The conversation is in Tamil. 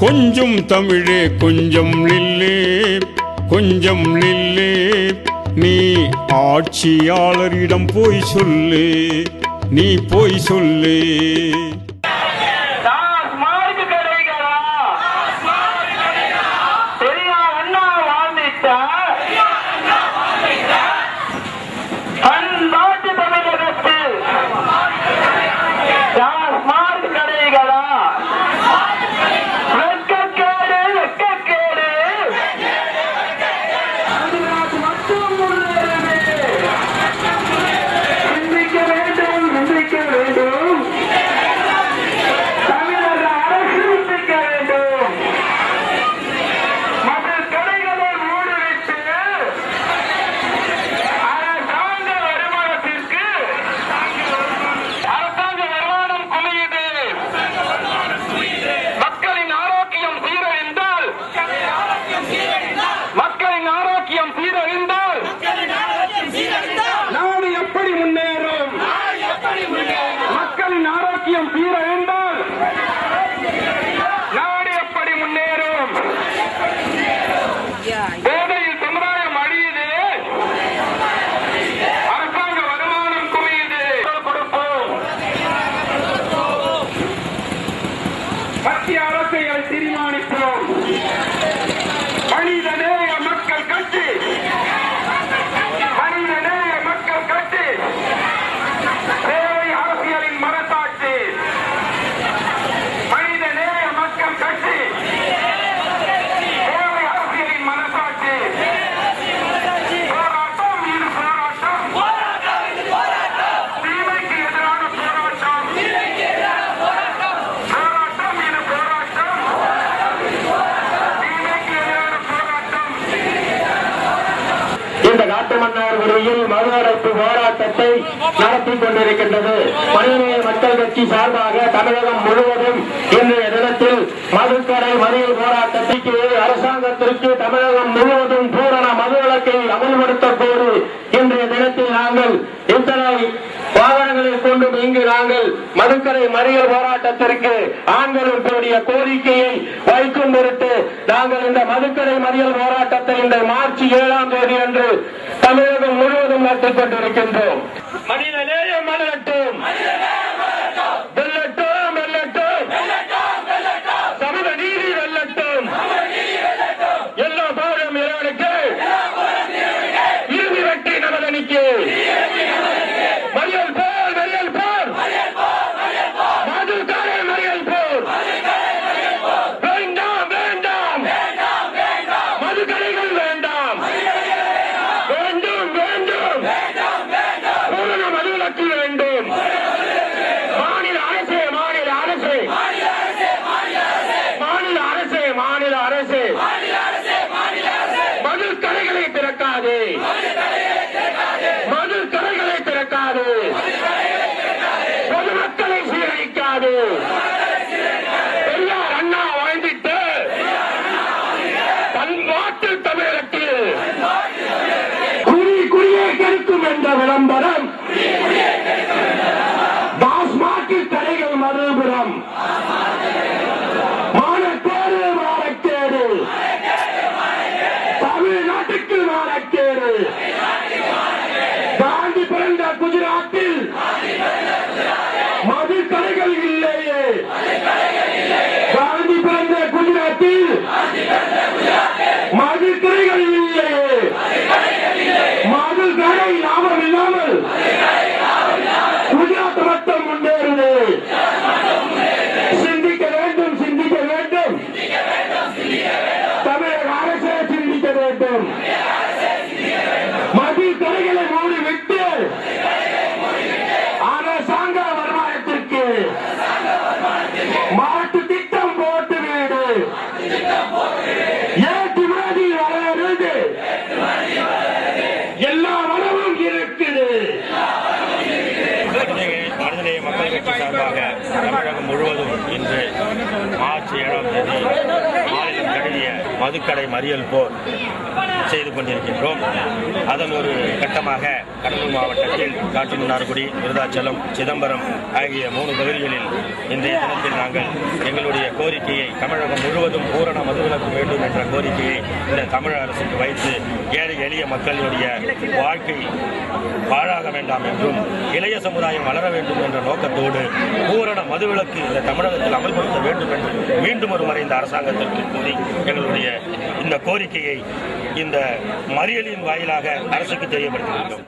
கொஞ்சம் தமிழே கொஞ்சம் நில்லே கொஞ்சம் நில்லே நீ ஆட்சியாளரிடம் போய் சொல்லு. நீ போய் சொல்லு டாஸ்மார்க் கடைகளா பெரியார் அண்ணா வாழ்ந்திட்ட பண்பாட்டு தமிழகத்தில் டாஸ்மார்க் கடைகளா வெட்கக்கேடு வெட்கக்கேடு தமிழ்நாட்டு மட்டும் முன்னேறுமே. சிந்திக்க வேண்டும் சிந்திக்க வேண்டும் தமிழக அரசு சிந்திக்க வேண்டும் மற்ற கடைகளை மூடிவிட்டு அரசாங்க வருமானத்திற்கு அரசாங்க வருமானம் குமியுது மக்களின் ஆரோக்கியம் சீரழிந்தால் மக்களின் ஆரோக்கியம் சீரழிந்தால் நாடு எப்படி முன்னேறும் மக்களின் ஆரோக்கியம் சீரழிந்தால் இந்த காட்டுமன்னார் விடுதியில் மறு அடைப்பு போராட்டத்தை நடத்தி கொண்டிருக்கின்றது. மனிதநேய மக்கள் கட்சி சார்பாக தமிழகம் முழுவதும் இன்றைய தினத்தில் மதுக்கடை மறியல் போராட்டத்திற்கு அரசாங்கத்திற்கு தமிழகம் முழுவதும் பூரண மது மதுவிலக்கை அமல்படுத்த கோரி இன்றைய தினத்தில் நாங்கள் இத்தனை வாகனங்களை கொண்டும் இங்கு நாங்கள் மதுக்கரை மறியல் போராட்டத்திற்கு ஆண்களும் கோரிக்கையை வைக்கும் பொருட்டு நாங்கள் இந்த மதுக்கரை மறியல் போராட்டத்தை இந்த மார்ச் ஏழாம் தேதி அன்று தமிழகம் முழுவதும் நடத்திக் கொண்டிருக்கின்றோம். மனித நேயம் மலரட்டும். வெல்லட்டும் வெல்லட்டும். சமூக நீதி வெல்லட்டும். எல்லா போரும் இறைவனுக்கு இறுதி வெற்றி நமதனிக்கு மறியல் போர் மறியல் போர் மதுக்கடை மறியல் போர் வேண்டாம் வேண்டாம் மதுக்கடைகள் வேண்டாம் வேண்டும் வேண்டும் பூரண மதுவிலக்கு வேண்டும் மாநில அரசே மாநில அரசே மாநில அரசே மாநில அரசே மதுக்கடைகளை திறக்காதே மதுக்கடைகளை சீரழிக்காது பொதுமக்களை சீரழிக்காது. பெரியார் அண்ணா வாழ்ந்திட்டு பண்பாட்டு தமிழகத்தில் குறி குறியே கெடுக்கும் என்ற விளம்பரம். டாஸ்மாகில் கடைகள் மறுபுறம். காந்தி பிறந்த குஜராத்தில் மது கடைகள் இல்லையே. காந்தி பிறந்த குஜராத்தில் மது கடைகள் இல்லையே மது கடை லாபம் இல்லாமல் குஜராத் மட்டும் முன்னேறுது சிந்திக்க வேண்டும் சிந்திக்க வேண்டும் தமிழக அரசே சிந்திக்க வேண்டும் மது கடைகளை மூடிவிட்டு அரசாங்க வருமானத்திற்கு மாட்டு திட்டம் போட்டு வீடு ஏற்றுமதி வளருது எல்லா வளமும் இருக்குது மனிதநேய மக்கள் கட்சி சார்பாக தமிழகம் முழுவதும் இன்று மார்ச் ஏழாம் தேதி மாநிலம் தழுவிய மதுக்கடை மறியல் போர். செய்து கொண்டிருக்கின்றோம். அதன் ஒரு கட்டமாக கடலூர் மாவட்டத்தில் காட்டுமன்னார்குடி விருதாச்சலம் சிதம்பரம் ஆகிய மூணு பகுதிகளில் இன்றைய தினத்தில் நாங்கள் எங்களுடைய கோரிக்கையை தமிழகம் முழுவதும் தமிழக அரசுக்கு வைத்து ஏழை எளிய மக்களுடைய வாழ்க்கை பாழாக வேண்டாம் என்றும் இளைய சமுதாயம் வளர வேண்டும் என்ற நோக்கத்தோடு பூரண மதுவிலக்கு இந்த தமிழகத்தில் அமல்படுத்த வேண்டும் என்று மீண்டும் ஒரு முறை இந்த அரசாங்கத்திற்கு கூறி எங்களுடைய இந்த கோரிக்கையை இந்த மறியலின் வாயிலாக அரசுக்கு தெரியப்படுத்துகின்றோம்